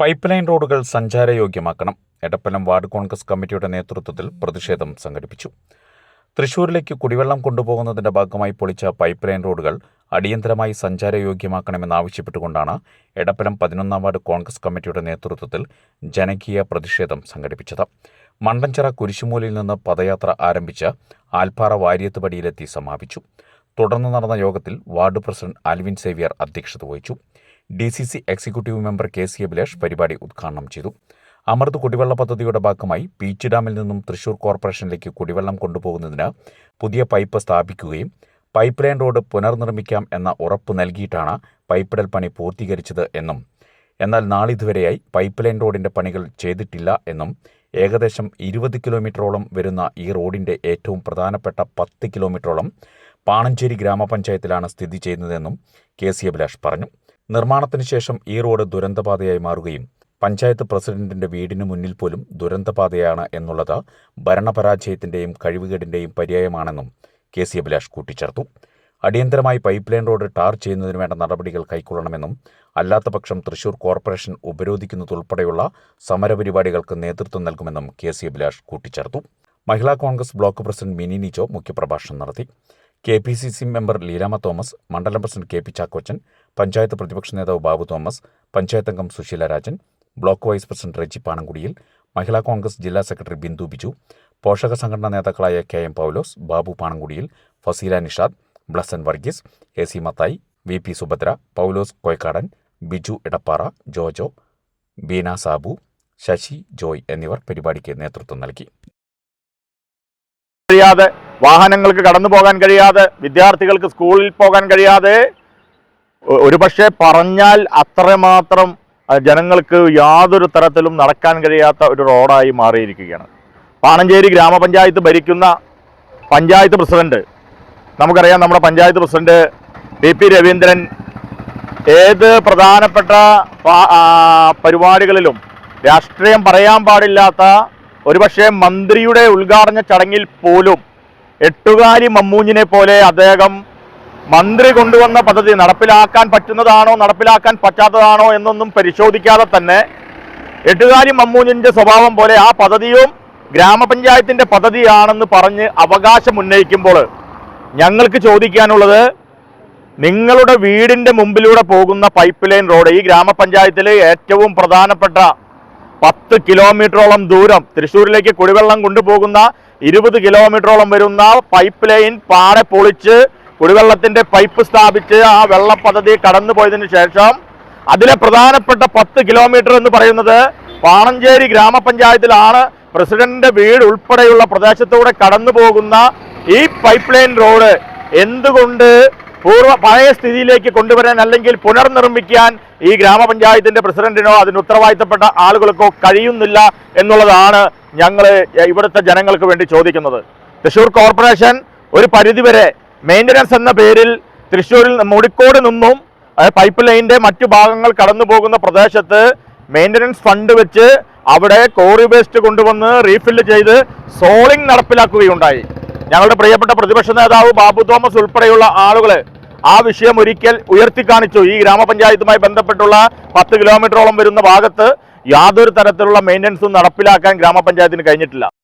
Pipe line റോഡുകൾ സഞ്ചാരയോഗ്യമാക്കണം. Edappalam ward Congress കമ്മിറ്റിയുടെ നേതൃത്വത്തിൽ പ്രതിഷേധം സംഘടിപ്പിച്ചു. തൃശൂരിലേക്ക് കുടിവെള്ളം കൊണ്ടുപോകുന്നതിന്റെ ഭാഗമായി പൊളിച്ച പൈപ്പ് ലൈൻ റോഡുകൾ അടിയന്തരമായി സഞ്ചാരയോഗ്യമാക്കണമെന്നാവശ്യപ്പെട്ടുകൊണ്ടാണ് എടപ്പലം പതിനൊന്നാം വാർഡ് കോൺഗ്രസ് കമ്മിറ്റിയുടെ നേതൃത്വത്തിൽ ജനകീയ പ്രതിഷേധം സംഘടിപ്പിച്ചത്. മണ്ടഞ്ചിറ കുരിശുമൂലിൽ നിന്ന് പദയാത്ര ആരംഭിച്ച് ആൽപ്പാറ വാര്യത്തുപടിയിലെത്തി സമാപിച്ചു. തുടർന്ന് നടന്ന യോഗത്തിൽ വാർഡ് പ്രസിഡന്റ് ആൽവിൻ സേവ്യർ അധ്യക്ഷത വഹിച്ചു. D C C executive member K C Abhilash പരിപാടി ഉദ്ഘാടനം ചെയ്തു. അമൃത് കുടിവെള്ള പദ്ധതിയുടെ ഭാഗമായി പീച്ച് ഡാമിൽ നിന്നും തൃശൂർ കോർപ്പറേഷനിലേക്ക് കുടിവെള്ളം കൊണ്ടുപോകുന്നതിന് പുതിയ പൈപ്പ് സ്ഥാപിക്കുകയും പൈപ്പ് ലൈൻ റോഡ് പുനർനിർമ്മിക്കാം എന്ന ഉറപ്പ് നൽകിയിട്ടാണ് പൈപ്പിടൽ പണി പൂർത്തീകരിച്ചത് എന്നും എന്നാൽ നാളിതുവരെയായി പൈപ്പ് ലൈൻ റോഡിന്റെ പണികൾ ചെയ്തിട്ടില്ല എന്നും ഏകദേശം ഇരുപത് കിലോമീറ്ററോളം വരുന്ന ഈ റോഡിന്റെ ഏറ്റവും പ്രധാനപ്പെട്ട പത്ത് കിലോമീറ്ററോളം പാണഞ്ചേരി ഗ്രാമപഞ്ചായത്തിലാണ് സ്ഥിതി ചെയ്യുന്നതെന്നും കെ സി അഭിലാഷ് പറഞ്ഞു. നിർമ്മാണത്തിന് ശേഷം ഈ റോഡ് ദുരന്തപാതയായി മാറുകയും പഞ്ചായത്ത് പ്രസിഡന്റിന്റെ വീടിന് മുന്നിൽ പോലും ദുരന്തപാതയാണ് എന്നുള്ളത് ഭരണപരാജയത്തിന്റെയും കഴിവുകേടിന്റെയും പര്യായമാണെന്നും കെ സി അഭിലാഷ് കൂട്ടിച്ചേർത്തു. അടിയന്തരമായി പൈപ്പ് ലൈൻ റോഡ് ടാർ ചെയ്യുന്നതിന് വേണ്ട നടപടികൾ കൈക്കൊള്ളണമെന്നും അല്ലാത്തപക്ഷം തൃശൂർ കോർപ്പറേഷൻ ഉപരോധിക്കുന്നതുൾപ്പെടെയുള്ള സമരപരിപാടികൾക്ക് നേതൃത്വം നൽകുമെന്നും കെ സി അഭിലാഷ് കൂട്ടിച്ചേർത്തു. മഹിളാ കോൺഗ്രസ് ബ്ലോക്ക് പ്രസിഡന്റ് മിനി നിജോ മുഖ്യപ്രഭാഷണം നടത്തി. K P C C member Leelama Thomas മണ്ഡലം president K P Chackochan panchayat പ്രതിപക്ഷ നേതാവ് ബാബു തോമസ് പഞ്ചായത്ത് അംഗം Susheela Rajan block vice president Reji പാണങ്കുടിയിൽ Mahila Congress ജില്ലാ സെക്രട്ടറി ബിന്ദു ബിജു പോഷക സംഘടനാ നേതാക്കളായ K M Paulose Babu പാണങ്കുടിയിൽ Faseela Nishad Blesson Varghese A C Mathai V P Subhadra Paulose Koyakkadan Biju Edappara Jojo Beena Sabu Sasi Joy എന്നിവർ പരിപാടിക്ക് നേതൃത്വം നൽകി. വാഹനങ്ങൾക്ക് കടന്നു പോകാൻ കഴിയാതെ വിദ്യാർത്ഥികൾക്ക് സ്കൂളിൽ പോകാൻ കഴിയാതെ ഒരുപക്ഷെ പറഞ്ഞാൽ അത്രമാത്രം ജനങ്ങൾക്ക് യാതൊരു തരത്തിലും നടക്കാൻ കഴിയാത്ത ഒരു റോഡായി മാറിയിരിക്കുകയാണ്. പാണഞ്ചേരി ഗ്രാമപഞ്ചായത്ത് ഭരിക്കുന്ന പഞ്ചായത്ത് പ്രസിഡന്റ് നമുക്കറിയാം നമ്മുടെ panchayat president P P Raveendran ഏത് പ്രധാനപ്പെട്ട പരിപാടികളിലും രാഷ്ട്രീയം പറയാൻ പാടില്ലാത്ത ഒരുപക്ഷെ മന്ത്രിയുടെ ഉദ്ഘാടന ചടങ്ങിൽ പോലും എട്ടുകാലി മമ്മൂഞ്ഞിനെ പോലെ അദ്ദേഹം മന്ത്രി കൊണ്ടുവന്ന പദ്ധതി നടപ്പിലാക്കാൻ പറ്റുന്നതാണോ നടപ്പിലാക്കാൻ പറ്റാത്തതാണോ എന്നൊന്നും പരിശോധിക്കാതെ തന്നെ എട്ടുകാരി മമ്മൂഞ്ഞിന്റെ സ്വഭാവം പോലെ ആ പദ്ധതിയും ഗ്രാമപഞ്ചായത്തിന്റെ പദ്ധതിയാണെന്ന് പറഞ്ഞ് അവകാശം ഉന്നയിക്കുമ്പോൾ ഞങ്ങൾക്ക് ചോദിക്കാനുള്ളത് നിങ്ങളുടെ വീടിന്റെ മുമ്പിലൂടെ പോകുന്ന പൈപ്പ് ലൈൻ റോഡ് ഈ ഗ്രാമപഞ്ചായത്തിലെ ഏറ്റവും പ്രധാനപ്പെട്ട പത്ത് കിലോമീറ്ററോളം ദൂരം തൃശ്ശൂരിലേക്ക് കുടിവെള്ളം കൊണ്ടുപോകുന്ന ഇരുപത് കിലോമീറ്ററോളം വരുന്ന പൈപ്പ് ലൈൻ പാടെ പൊളിച്ച് കുടിവെള്ളത്തിന്റെ പൈപ്പ് സ്ഥാപിച്ച് ആ വെള്ള പദ്ധതി കടന്നു പോയതിന് ശേഷം അതിലെ പ്രധാനപ്പെട്ട പത്ത് കിലോമീറ്റർ എന്ന് പറയുന്നത് പാണഞ്ചേരി ഗ്രാമപഞ്ചായത്തിലാണ്. പ്രസിഡന്റിന്റെ വീട് ഉൾപ്പെടെയുള്ള പ്രദേശത്തൂടെ കടന്നു പോകുന്ന ഈ പൈപ്പ് ലൈൻ റോഡ് എന്തുകൊണ്ട് പൂർവ പഴയ സ്ഥിതിയിലേക്ക് കൊണ്ടുവരാൻ അല്ലെങ്കിൽ പുനർനിർമ്മിക്കാൻ ഈ ഗ്രാമപഞ്ചായത്തിന്റെ പ്രസിഡന്റിനോ അതിന് ഉത്തരവാദിത്തപ്പെട്ട ആളുകൾക്കോ കഴിയുന്നില്ല എന്നുള്ളതാണ് ഞങ്ങൾ ഇവിടുത്തെ ജനങ്ങൾക്ക് വേണ്ടി ചോദിക്കുന്നത്. തൃശൂർ കോർപ്പറേഷൻ ഒരു പരിധിവരെ മെയിന്റനൻസ് എന്ന പേരിൽ തൃശ്ശൂരിൽ മുടിക്കോട് നിന്നും പൈപ്പ് ലൈനിന്റെ മറ്റു ഭാഗങ്ങൾ കടന്നു പോകുന്ന പ്രദേശത്ത് മെയിന്റനൻസ് ഫണ്ട് വെച്ച് അവിടെ കോറി വേസ്റ്റ് കൊണ്ടുവന്ന് റീഫില്ല് ചെയ്ത് സോളിംഗ് നടപ്പിലാക്കുകയുണ്ടായി. ഞങ്ങളുടെ പ്രിയപ്പെട്ട പ്രതിപക്ഷ നേതാവ് ബാബു തോമസ് ഉൾപ്പെടെയുള്ള ആളുകൾ ആ വിഷയം ഒരിക്കൽ ഉയർത്തിക്കാണിച്ചു ഈ ഗ്രാമപഞ്ചായത്തുമായി ബന്ധപ്പെട്ടുള്ള പത്ത് കിലോമീറ്ററോളം വരുന്ന ഭാഗത്ത് യാതൊരു തരത്തിലുള്ള മെയിന്റനൻസും നടപ്പിലാക്കാൻ ഗ്രാമപഞ്ചായത്തിന് കഴിഞ്ഞിട്ടില്ല.